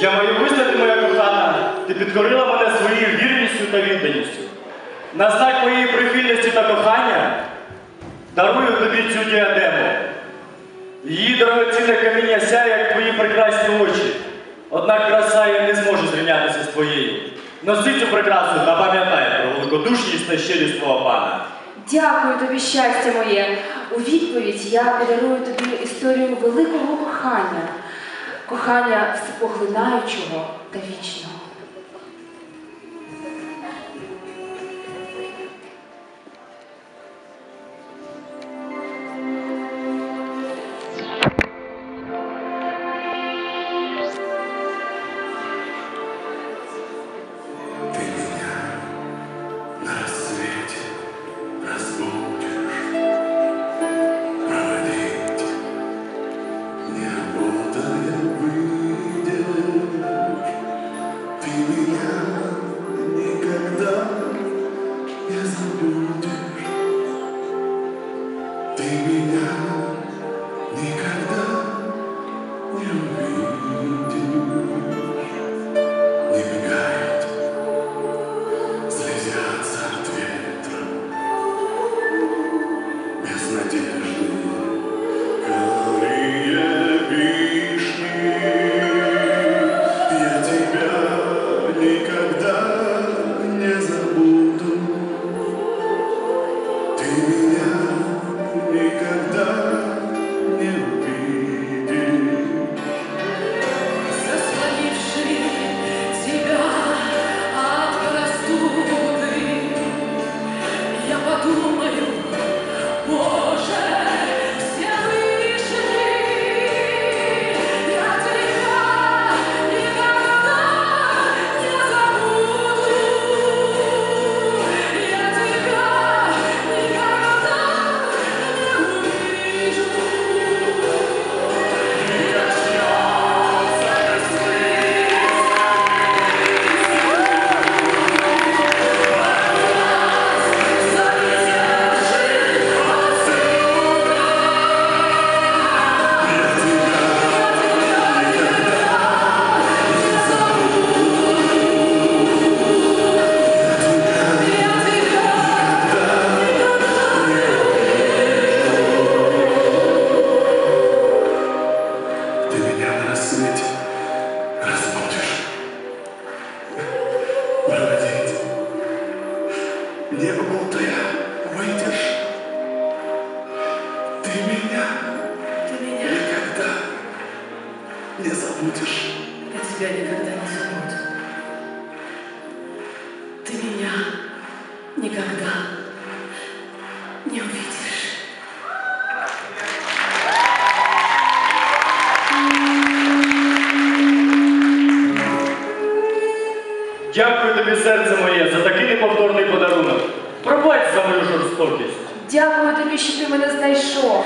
Я маю визнати, моя кохана, ти підкорила мене своєю вірністю та відданістю. На знак моєї прихильності та кохання дарую тобі цю діадему. Її дорогоцінне каміння сяє, як твої прекрасні очі. Однак краса її не зможе зрівнятися з твоєю. Носи цю прикрасу та пам'ятай про великодушність та щирість твого пана. Дякую тобі, щастя моє. У відповідь я подарую тобі історію великого кохання, кохання всепоглинаючого та вічного. Забудешь. Ты меня никогда не увидишь. Father. Не работая выйдешь. Ты меня Ты меня, никогда не забудешь. я тебя никогда не забуду. Ты меня никогда не увидишь. Дякую тобі, серце моє, Дякую тобі, що ти мене знайшов.